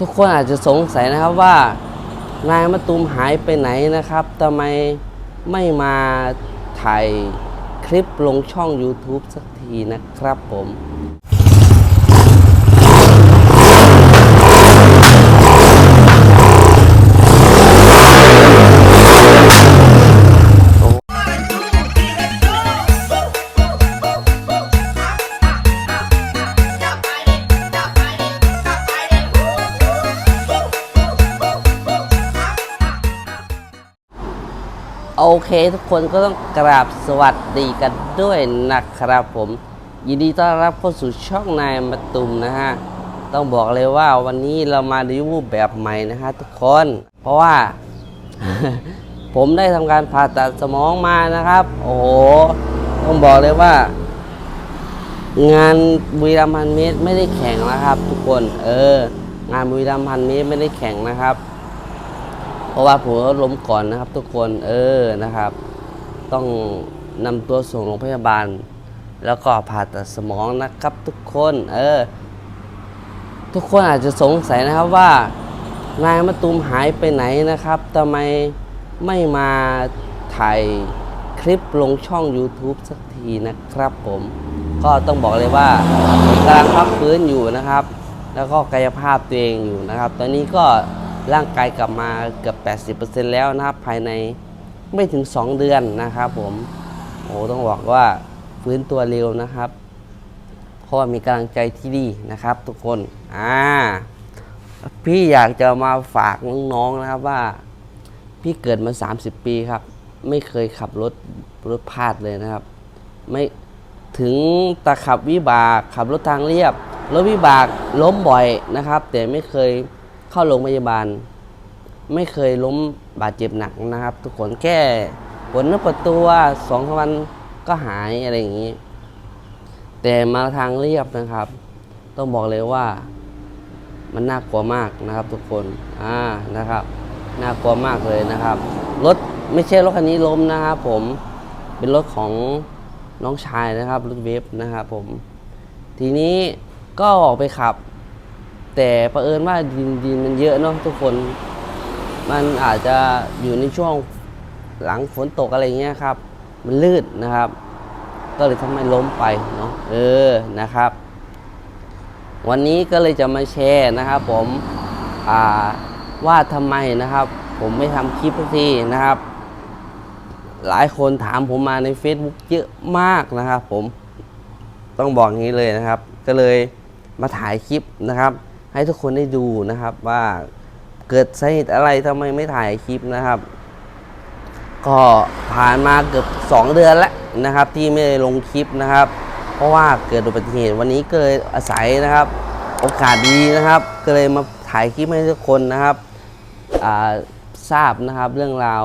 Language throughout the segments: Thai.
ทุกคนอาจจะสงสัยนะครับว่านายมะตูมหายไปไหนนะครับทำไมไม่มาถ่ายคลิปลงช่อง YouTube สักทีนะครับผม โอเคทุกคนก็ต้องกราบสวัสดีกันด้วยนะครับผม ยินดีต้อนรับเข้าสู่ช่องนายมาตุมนะฮะ ต้องบอกเลยว่าวันนี้เรามารีวิวแบบใหม่นะฮะทุกคน เพราะว่า ผมได้ทำการผ่าตัดสมองมานะครับ โอ้โห ต้องบอกเลยว่า งานบุรีรัมย์พันเมตรไม่ได้แข่งนะครับ ทุกคน เออ งานบุรีรัมย์พันเมตรไม่ได้แข่งนะครับ ราะว่าผมก็ล้มก่อนนะครับ ทุกคนเออนะครับ ต้องนำตัวส่งโรงพยาบาล แล้วก็ผ่าตัดสมองนะครับ ทุกคนเออ ทุกคนอาจจะสงสัยนะครับว่านายมะตูมหายไปไหนนะครับทำไมไม่มาถ่ายคลิปลงช่อง YouTube สักทีนะครับผม ก็ต้องบอกเลยว่ากำลังพักฟื้นอยู่นะครับ แล้วก็กายภาพตัวเองอยู่นะครับ ตอนนี้ก็ ร่างกายกลับมาเกือบ 80%แล้วนะครับภายในไม่ถึง 2 เดือนนะครับผมโอ้ต้องบอกว่าฟื้นตัวเร็วนะครับ เพราะว่ามีกำลังใจที่ดีนะครับทุกคนอ่าพี่อยากจะมาฝากน้องๆนะครับว่า พี่เกิดมา 30 ปีครับ ไม่เคยขับรถรถพลาดเลยนะครับ ไม่ถึงตะขับวิบากขับรถทางเรียบรถวิบากล้มบ่อยนะครับ แต่ไม่เคย เข้าโรงพยาบาล ไม่เคยล้มบาดเจ็บหนักนะครับ ทุกคนแค่ปวดเนื้อปวดตัวสองวันก็หายอะไรอย่างนี้ แต่มาทางเรียบนะครับ ต้องบอกเลยว่ามันน่ากลัวมากนะครับ ทุกคนอ่านะครับน่ากลัวมากเลยนะครับรถไม่ใช่รถคันนี้ล้มนะครับผมเป็นรถของน้องชายนะครับรถเวฟนะครับผม ทีนี้ก็ออกไปขับ แต่ประเอิญว่าดินดินมันเยอะเนาะทุกคน มันอาจจะอยู่ในช่วงหลังฝนตกอะไรเงี้ยครับ มันลื่นนะครับ ก็เลยทำให้ล้มไปเนาะเออนะครับ วันนี้ก็เลยจะมาแชร์นะครับ ผมอ่าว่าทำไมนะครับ ผมไม่ทำคลิปสักทีนะครับ หลายคนถามผมมาใน Facebook เยอะมากนะครับ ผมต้องบอกงี้เลยนะครับ ก็เลยมาถ่ายคลิปนะครับ ให้ทุกคนได้ดูนะครับว่าเกิดสาเหตุอะไรทำไมไม่ถ่ายคลิปนะครับ ก็ผ่านมาเกือบ 2 เดือนแล้วนะครับ ที่ไม่ได้ลงคลิปนะครับ เพราะว่าเกิดอุบัติเหตุวันนี้ก็เลยอาศัยนะครับ โอกาสดีนะครับ ก็เลยมาถ่ายคลิปให้ทุกคนนะครับทราบนะครับเรื่องราว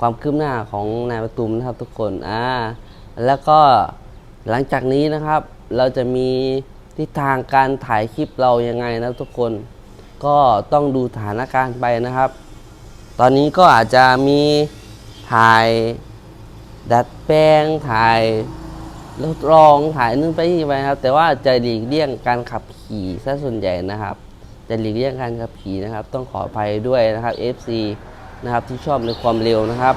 ความคืบหน้าของนายประตุมนะครับทุกคนอ่าแล้วก็หลังจากนี้นะครับเราจะมี ทิศทางการถ่ายคลิปเรายังไงนะทุกคน ก็ต้องดูสถานการณ์ไปนะครับ ตอนนี้ก็อาจจะมีถ่ายดัดแปลงถ่ายทดลองถ่ายนู่นไปนี่ไปครับ แต่ว่าจะหลีกเลี่ยงการขับขี่ซะส่วนใหญ่นะครับ จะหลีกเลี่ยงการขับขี่นะครับ ต้องขออภัยด้วยนะครับ FC นะครับที่ชอบในความเร็วนะครับ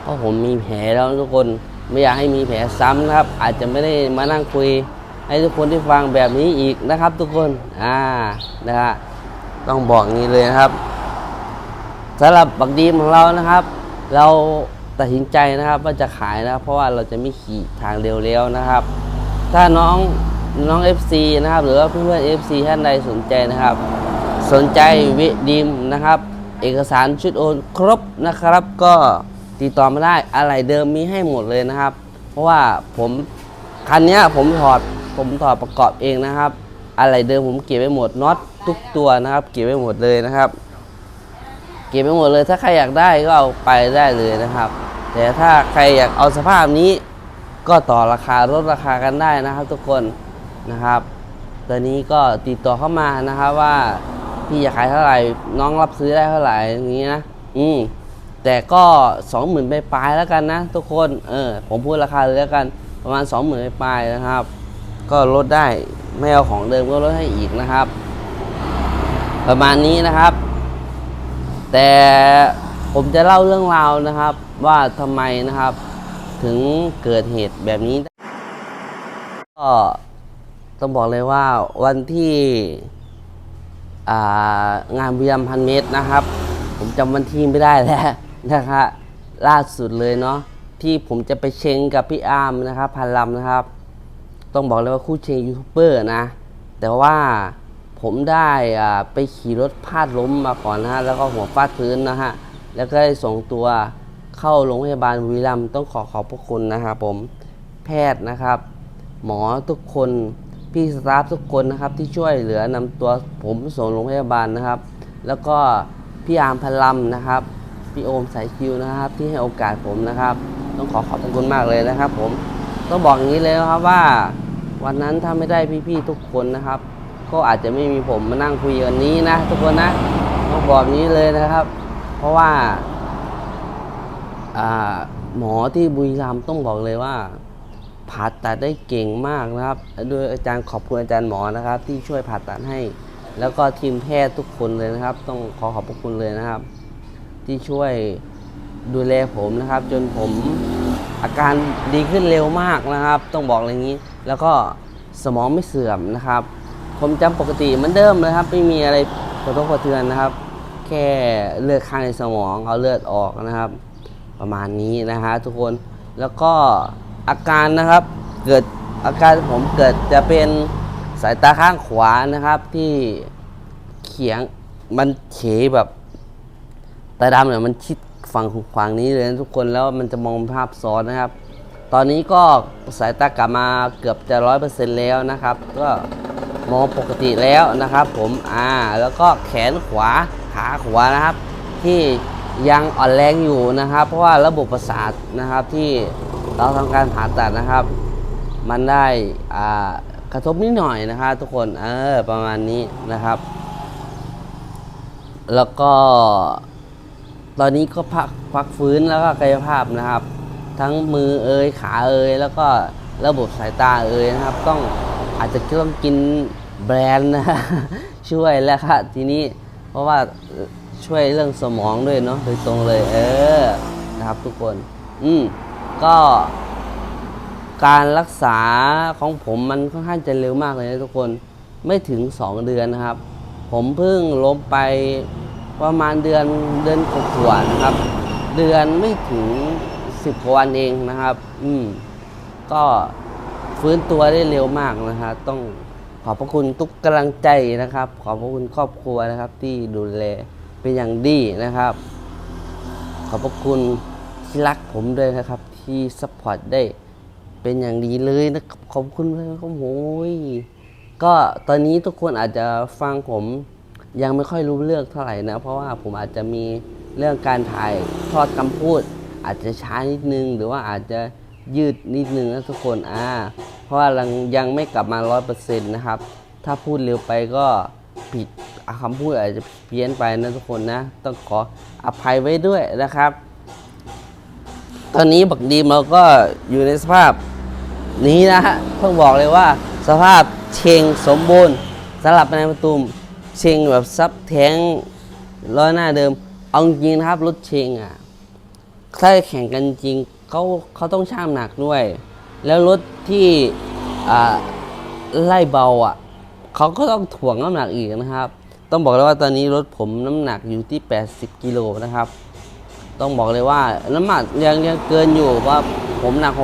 เพราะผมมีแผลแล้วทุกคนไม่อยากให้มีแผลซ้ำนะครับ อาจจะไม่ได้มานั่งคุย ให้ทุกคนที่ฟังแบบนี้อีกนะครับทุกคนอ่านะฮะต้องบอกงี้เลยนะครับสำหรับบักดีมของเรานะครับ เราตัดสินใจนะครับว่าจะขายนะครับเพราะว่าเราจะไม่ขี่ทางเร็วแล้วนะครับ ถ้าน้องน้อง FC นะครับ หรือว่าเพื่อนๆ FC ท่านใดสนใจนะครับ สนใจวิดีมนะครับ เอกสารชุดโอนครบนะครับ ก็ติดต่อมาได้อะไรเดิมมีให้หมดเลยนะครับ เพราะว่าผมคันนี้ผมถอด ผมถอดประกอบเองนะครับ อะไรเดิมผมเก็บไว้หมดน็อตทุกตัวนะครับ เก็บไว้หมดเลยนะครับ เก็บไปหมดเลยถ้าใครอยากได้ก็เอาไปได้เลยนะครับ แต่ถ้าใครอยากเอาสภาพนี้ก็ต่อราคาลดราคากันได้นะครับ ทุกคนนะครับตอนนี้ก็ติดต่อเข้ามานะครับว่าพี่อยากขายเท่าไหร่น้องรับซื้อได้เท่าไหร่อย่างนี้นะอืมแต่ก็สองหมื่นไปปลายแล้วกันนะ ทุกคนเออผมพูดราคาเลยแล้วกันประมาณสองหมื่นไปปลายนะครับ ก็ลดได้ไม่เอาของเดิมก็ลดให้อีกนะครับ ประมาณนี้นะครับ แต่ผมจะเล่าเรื่องราวนะครับ ว่าทำไมนะครับ ถึงเกิดเหตุแบบนี้ ก็ต้องบอกเลยว่าวันที่งานวิยามพันเมตรนะครับ ผมจำวันที่ไม่ได้แล้วนะครับล่าสุดเลยเนาะที่ผมจะไปเชงกับพี่อาร์มนะครับ พันลำนะครับ ต้องบอกเลยว่าคู่เชงยูทูบเบอร์นะ แต่ว่าผมได้ไปขี่รถพลาดล้มมาก่อนนะฮะ แล้วก็หัวฟาดพื้นนะฮะ แล้วก็ได้ส่งตัวเข้าโรงพยาบาลบุรีรัมต้องขอขอบพระคุณนะครับผมแพทย์นะครับ หมอทุกคนพี่สตาฟทุกคนนะครับที่ช่วยเหลือนำตัวผมส่งโรงพยาบาลนะครับ แล้วก็พี่อาร์มพลัมนะครับพี่โอมสายคิวนะครับ ที่ให้โอกาสผมนะครับ ต้องขอขอบพระคุณมากเลยนะครับผม ต้องบอกอย่างนี้เลยนะครับว่า วันนั้นถ้าไม่ได้พี่ๆทุกคนนะครับ ก็อาจจะไม่มีผมมานั่งคุยกันนี้นะ ทุกคนนะต้องบอกงนี้เลยนะครับ เพราะว่าอ่าหมอที่บุรีรัมย์ต้องบอกเลยว่าผ่าตัดได้เก่งมากนะครับ โดยอาจารย์ขอบคุณอาจารย์หมอนะครับ ที่ช่วยผ่าตัดให้ แล้วก็ทีมแพทย์ทุกคนเลยนะครับ ต้องขอขอบพระคุณเลยนะครับ ที่ช่วยดูแลผมนะครับ จนผม อาการดีขึ้นเร็วมากนะครับ ต้องบอกอย่างนี้ แล้วก็สมองไม่เสื่อมนะครับผมจำปกติเหมือนเดิมเลยครับ ไม่มีอะไรกระทบกระเทือนนะครับ แค่เลือดข้างในสมองเอาเลือดออกนะครับ ประมาณนี้นะฮะทุกคนแล้วก็อาการนะครับเกิดอาการผมเกิดจะเป็นสายตาข้างขวานะครับที่เขียงมันเขแบบตาดำเนี่ยมันชิด ฝั่งฝั่งนี้เลยนะทุกคนแล้วมันจะมองภาพซ้อนนะครับ ตอนนี้ก็สายตากลับมาเกือบจะร้อยเปอร์เซ็นต์แล้วนะครับ ก็มองปกติแล้วนะครับ ผมอ่าแล้วก็แขนขวาขาขวานะครับ ที่ยังอ่อนแรงอยู่นะครับ เพราะว่าระบบประสาทนะครับที่เราทำการผ่าตัดนะครับ มันได้อ่ากระทบนิดหน่อยนะครับทุกคนเออประมาณนี้นะครับ แล้วก็ ตอนนี้ก็พักพักฟื้นแล้วก็กายภาพนะครับ ทั้งมือเอยขาเอยแล้วก็ระบบสายตาเอยนะครับ ต้องอาจจะต้องกินแบรนด์นะช่วยแล้วครับทีนี้เพราะว่าช่วยเรื่องสมองด้วยเนาะโดยตรงเลย เออนะครับทุกคน อืมก็การรักษาของผมมันค่อนข้างจะเร็วมากเลยนะทุกคนไม่ถึง 2 เดือนนะครับ ผมเพิ่งล้มไป ประมาณเดือนเดือนกว่าๆนะครับ เดือนไม่ถึง10กว่าวันเองนะครับ อืมก็ฟื้นตัวได้เร็วมากนะฮะต้องขอบพระคุณทุกกำลังใจนะครับ ขอบพระคุณครอบครัวนะครับ ที่ดูแลเป็นอย่างดีนะครับ ขอบพระคุณที่รักผมด้วยนะครับ ที่ซัพพอร์ตได้เป็นอย่างดีเลยนะขอบคุณเลยครับโอ้ยก็ตอนนี้ทุกคนอาจจะฟังผม ยังไม่ค่อยรู้เรื่องเท่าไหร่นะ เพราะว่าผมอาจจะมีเรื่องการถ่ายทอดคำพูด อาจจะช้านิดนึง หรือว่าอาจจะยืดนิดนึงนะทุกคนอ่าเพราะว่ายังยังไม่กลับมาร้อยเปอร์เซ็นต์นะครับ ถ้าพูดเร็วไปก็ผิดคำพูดอาจจะเพี้ยนไปนะทุกคนนะ ต้องขออภัยไว้ด้วยนะครับ ตอนนี้บักดีมเราก็อยู่ในสภาพนี้นะฮะต้องบอกเลยว่าสภาพเชงสมบูรณ์สำหรับในประตูม เชงแบบซับแทงร้อยหน้าเดิม เอาจริงนะครับรถเชงอะถ้าแข่งกันจริงเขาเขาต้องช่างหนักด้วย แล้วรถที่อ่าไล่เบาอะเขาก็ต้องถ่วงน้ำหนักอีกนะครับ ต้องบอกเลยว่าตอนนี้รถผมน้ำหนักอยู่ที่ 80กิโลนะครับ ต้องบอกเลยว่าน้ำหนักยังยังเกินอยู่ว่าผมหนัก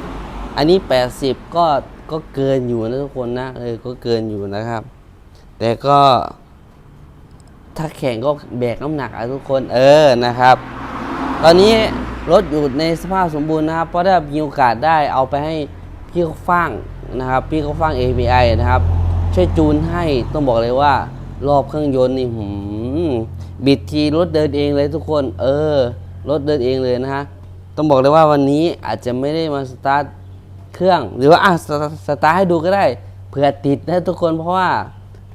60 อันนี้ 80 ก็ก็เกินอยู่นะทุกคนนะเออก็เกินอยู่นะครับ แต่ก็ ถ้าแข่งก็แบกน้ำหนักอะทุกคนเออนะครับ ตอนนี้รถอยู่ในสภาพสมบูรณ์นะครับ เพราะถ้ามีโอกาสได้เอาไปให้พี่เขาฟังนะครับ พี่เขาฟัง API นะครับ ช่วยจูนให้ต้องบอกเลยว่า รอบเครื่องยนต์นี่หืมบิดทีรถเดินเองเลยทุกคน เออรถเดินเองเลยนะฮะต้องบอกเลยว่าวันนี้อาจจะไม่ได้มาสตาร์ทเครื่อง หรือว่าอะสตาร์ทสตาร์ทให้ดูก็ได้เผื่อติดนะทุกคนเพราะว่า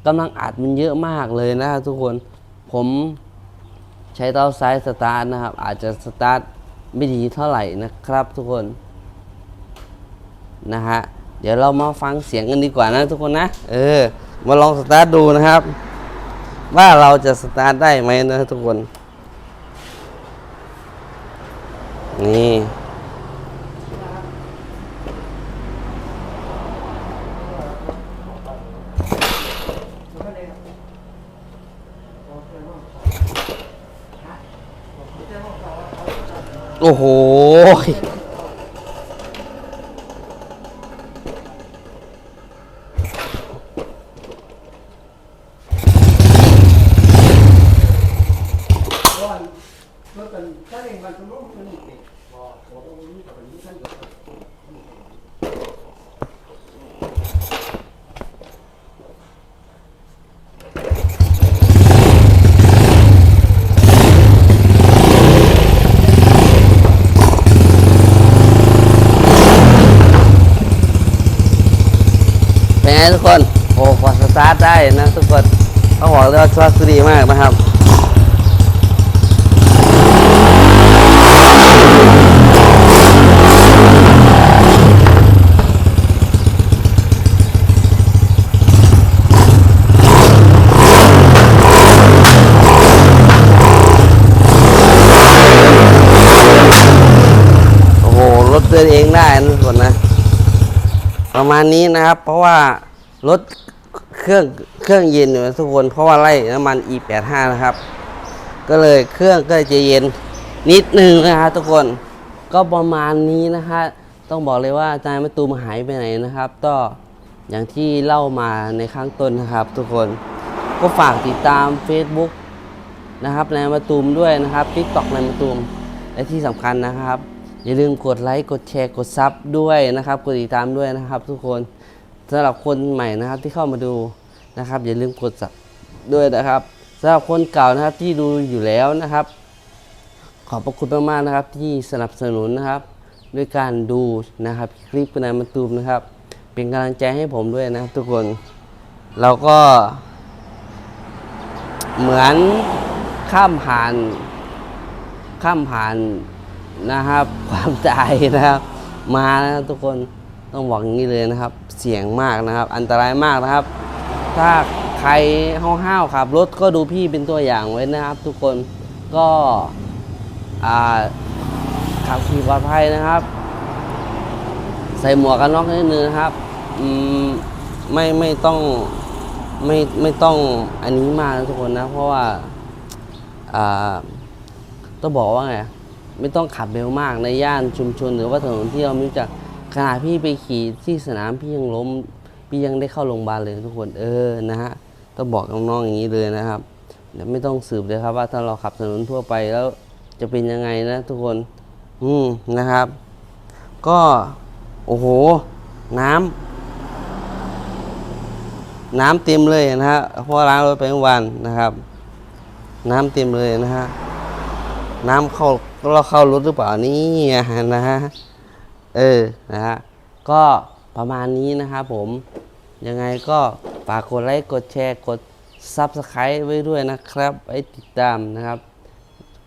กำลังอัดมันเยอะมากเลยนะทุกคนผมใช้เท้าซ้ายสตาร์ทนะครับ อาจจะสตาร์ทไม่ดีเท่าไหร่นะครับทุกคนนะฮะเดี๋ยวเรามาฟังเสียงกันดีกว่านะทุกคนนะ เออ มาลองสตาร์ทดูนะครับ ว่าเราจะสตาร์ทได้ไหมนะทุกคน นี่ โอ้โห เป็นไง ทุกคน โอ้พอสตาร์ทได้นะทุกคนต้องบอกเลยว่าชอบดีมากนะครับโอ้โหรถเดินเองได้นะทุกคนนะ ประมาณนี้นะครับ เพราะว่า รถเครื่องเครื่องเย็นอยู่นะทุกคนเพราะว่าไล่น้ำมัน E85 นะครับ ก็เลยเครื่องก็จะเย็นนิดนึงนะครับทุกคนก็ประมาณนี้นะฮะต้องบอกเลยว่าอาจารย์มะตูมหายไปไหนนะครับ ก็อย่างที่เล่ามาในข้างต้นนะครับ ทุกคนก็ฝากติดตาม Facebook นะครับนายมะตูมด้วยนะครับ TikTok นายมะตูมและที่สำคัญนะครับ อย่าลืมกดไลค์กดแชร์กดซับด้วยนะครับ กดติดตามด้วยนะครับ ทุกคน สำหรับคนใหม่นะครับที่เข้ามาดูนะครับ อย่าลืมกดซับด้วยนะครับสำหรับคนเก่านะครับที่ดูอยู่แล้วนะครับ ขอบพระคุณมากๆนะครับ ที่สนับสนุนนะครับ ด้วยการดูนะครับคลิปคุณนายมาตูมนะครับ เป็นกำลังใจให้ผมด้วยนะครับ ทุกคนเราก็ เหมือนข้ามผ่าน ข้ามผ่านนะครับ ความตายนะครับ มานะทุกคน ต้องบอกอย่างนี้เลยนะครับ เสี่ยงมากนะครับ อันตรายมากนะครับ ถ้าใครห้าวๆขับรถก็ดูพี่เป็นตัวอย่างไว้นะครับ ทุกคนก็ขับขี่ปลอดภัยนะครับ ใส่หมวกกันน็อกนิดนึงนะครับไม่ไม่ต้องไม่ไม่ต้องอันนี้มากนะทุกคนนะ เพราะว่าอ่าต้องบอกว่าไงไม่ต้องขับเร็วมากในย่านชุมชนหรือว่าถนนที่เราไม่รู้จัก ขณะพี่ไปขี่ที่สนามพี่ยังล้ม พี่ยังได้เข้าโรงพยาบาลเลยทุกคนเออนะฮะต้องบอกน้องๆอย่างนี้เลยนะครับเดี๋ยวไม่ต้องสืบเลยครับว่าถ้าเราขับถนนทั่วไปแล้วจะเป็นยังไงนะทุกคน อืมนะครับ ก็ โอ้โห น้ำน้ำเต็มเลยนะฮะเพราะล้างรถไปเมื่อวานนะครับ น้ำเต็มเลยนะฮะน้ำเข้าเราเข้ารถหรือเปล่านี่นะฮะ เออนะฮะก็ประมาณนี้นะครับผมยังไงก็ฝากกดไลค์กดแชร์กด Subscribe ไว้ด้วยนะครับไว้ติดตามนะครับ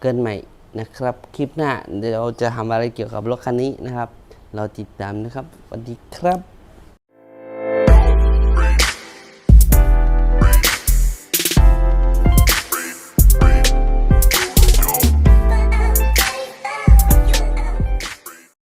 เกินใหม่นะครับ คลิปหน้าเดี๋ยวจะทำอะไรเกี่ยวกับรถคันนี้นะครับ เราติดตามนะครับสวัสดีครับ